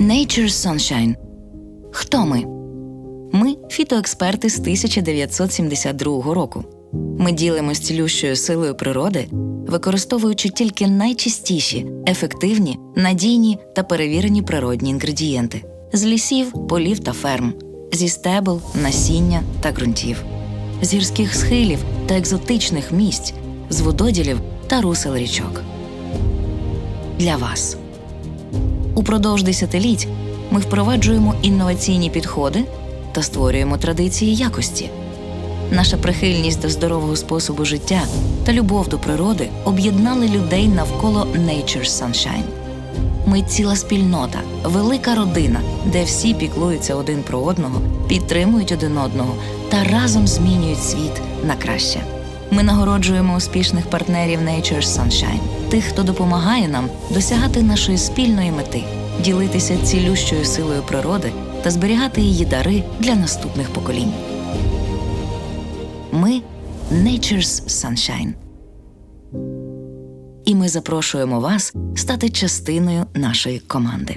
Nature's Sunshine. Хто ми? Ми фітоексперти з 1972 року. Ми ділимось цілющою силою природи, використовуючи тільки найчистіші, ефективні, надійні та перевірені природні інгредієнти з лісів, полів та ферм, зі стебел, насіння та ґрунтів, з гірських схилів та екзотичних місць, з вододілів та русел річок. Для вас. Упродовж десятиліть ми впроваджуємо інноваційні підходи та створюємо традиції якості. Наша прихильність до здорового способу життя та любов до природи об'єднали людей навколо Nature's Sunshine. Ми ціла спільнота, велика родина, де всі піклуються один про одного, підтримують один одного та разом змінюють світ на краще. Ми нагороджуємо успішних партнерів Nature's Sunshine, тих, хто допомагає нам досягати нашої спільної мети, ділитися цілющою силою природи та зберігати її дари для наступних поколінь. Ми Nature's Sunshine. І ми запрошуємо вас стати частиною нашої команди.